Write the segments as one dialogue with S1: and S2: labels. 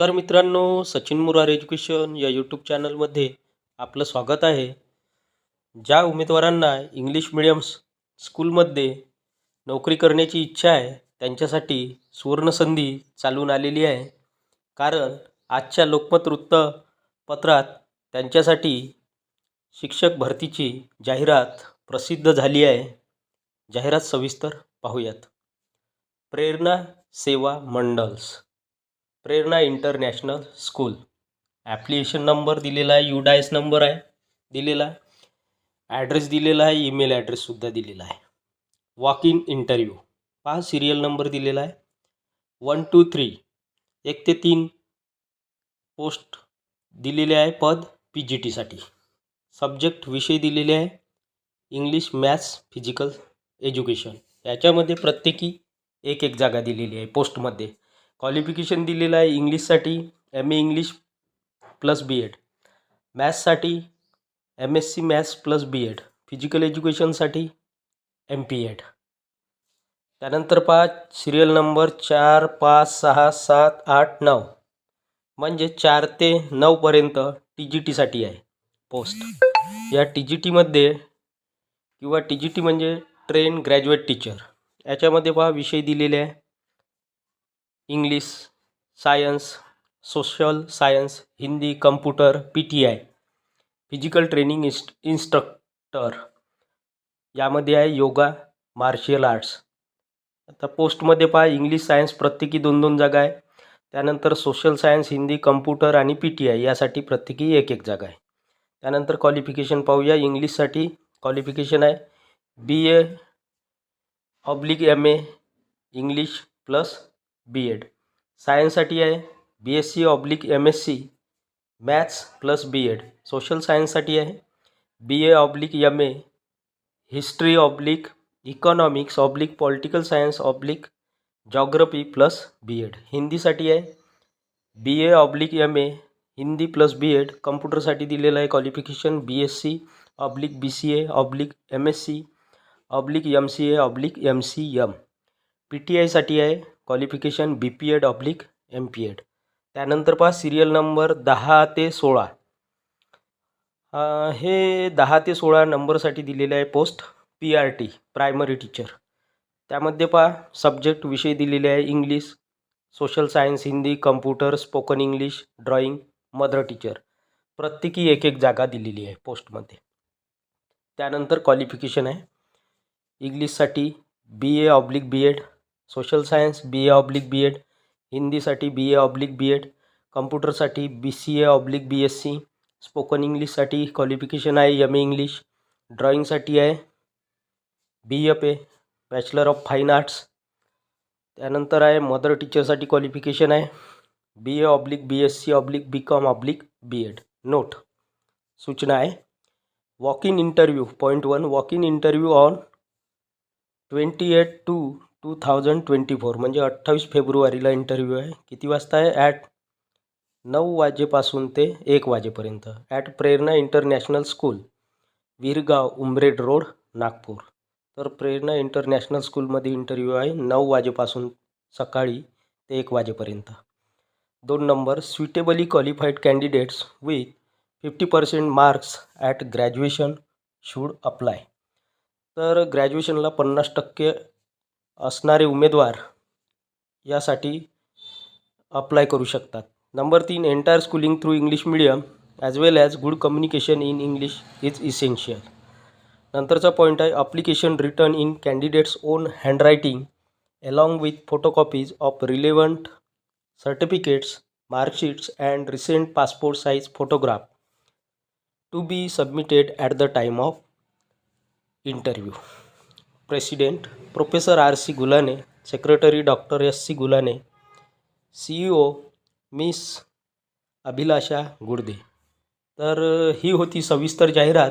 S1: तर मित्रांनो सचिन मुरार एज्युकेशन या यूट्यूब चॅनलमध्ये आपलं स्वागत आहे. ज्या उमेदवारांना इंग्लिश मिडियम स्कूलमध्ये नोकरी करण्याची इच्छा आहे त्यांच्यासाठी सुवर्णसंधी चालून आलेली आहे. कारण आजच्या लोकमत वृत्तपत्रात त्यांच्यासाठी शिक्षक भरतीची जाहिरात प्रसिद्ध झाली आहे. जाहिरात सविस्तर पाहूयात. प्रेरणा Seva mandals Prerana international school. Application number दिलेला आहे यू डायस नंबर आहे दिलेला. आहे ॲड्रेस दिलेला आहे ईमेल ॲड्रेससुद्धा दिलेला आहे. वॉक इन इंटरव्ह्यू पहा सिरियल नंबर दिलेला आहे. वन टू थ्री एक ते तीन पोस्ट दिलेले आहे पद पी जी टीसाठी सब्जेक्ट विषय दिलेले आहे. इंग्लिश मॅथ्स फिजिकल एज्युकेशन याच्यामध्ये प्रत्येकी एक एक जागा दिलेली आहे पोस्टमध्ये क्वालिफिकेशन दिलेलं आहे इंग्लिशसाठी M A English plus B Ed मॅथ्ससाठी M S C maths plus B Ed physical एज्युकेशनसाठी एम पी एड त्यानंतर पहा सिरियल नंबर चार पाच सहा सात आठ नऊ. म्हणजे चार ते नऊपर्यंत टी जी टीसाठी आहे. पोस्ट या टी जी टीमध्ये किंवा टी जी टी म्हणजे ट्रेन ग्रॅज्युएट टीचर याच्यामध्ये पहा विषय दिलेले आहे. English science social science Hindi computer P T I. Physical training inst instructor यामध्ये आहे योगा मार्शियल आर्ट्स आता पोस्टमध्ये पहा इंग्लिश सायन्स प्रत्येकी दोन दोन जागा आहे. त्यानंतर सोशल सायन्स हिंदी कम्प्युटर आणि पी टी आय यासाठी प्रत्येकी एक एक जागा आहे. त्यानंतर क्वालिफिकेशन पाहूया. इंग्लिशसाठी क्वालिफिकेशन आहे. B A oblique M A English plus B Ed सायन्ससाठी आहे. B S C oblique M S C maths plus B Ed social सायन्ससाठी आहे. B A oblique M A history oblique economics oblique political science oblique geography plus B Ed हिंदीसाठी आहे. B A oblique M A Hindi plus B Ed कम्प्युटरसाठी दिलेलं आहे qualification B S C oblique B C A oblique M S C oblique M C A oblique M C M P T आयसाठी आहे. Qualification B P Ed oblique M P Ed त्यानंतर पहा serial number दहा ते सोळा. हे दहा ते सोळा नंबरसाठी दिलेले आहे post P R T primary teacher त्यामध्ये पहा सब्जेक्ट विषय दिलेले आहे English social science Hindi computer spoken English drawing mother teacher प्रत्येकी एक एक जागा दिलेली आहे पोस्टमध्ये त्यानंतर क्वालिफिकेशन आहे. इंग्लिशसाठी B A oblique B Ed social science B A oblique B Ed हिंदीसाठी B A oblique B Ed कम्प्युटरसाठी B C A oblique B S C spoken इंग्लिशसाठी qualification आहे एम ए इंग्लिश ड्रॉइंगसाठी आहे B F A bachelor of fine arts त्यानंतर आहे mother टीचरसाठी qualification आहे B A oblique B S C oblique B Com oblique B Ed note सूचना आहे. Walk in interview point one walk in interview on twenty eight two two thousand twenty four म्हणजे अठ्ठावीस फेब्रुवारीला interview आहे. किती वाजता आहे? ॲट नऊ वाजेपासून ते एक वाजेपर्यंत. At Prerna international school Virgaon Umred road Nagpur. तर प्रेरणा इंटरनॅशनल स्कूलमध्ये इंटरव्ह्यू आहे नऊ वाजेपासून सकाळी ते एक वाजेपर्यंत. दोन number suitably qualified candidates with fifty percent marks at graduation should apply तर ग्रॅज्युएशनला पन्नास टक्के असणारे उमेदवार यासाठी अप्लाय करू शकतात. नंबर तीन entire schooling through English medium as well as good communication in English is essential नंतरचा पॉईंट आहे application written in candidates own handwriting along with photocopies of relevant certificates marksheets and recent passport size photograph to be submitted at the time of interview president professor R C Gulane secretary doctor S C Gulane C E O miss Abhilasha Gudde तर ही होती सविस्तर जाहिरात.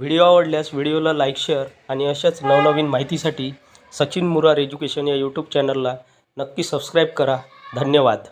S1: Video आवडल्यास व्हिडिओला like share आणि अशाच नवनवीन माहितीसाठी सचिन मुरार एज्युकेशन या यूट्यूब चॅनलला नक्की सबस्क्राईब करा. धन्यवाद.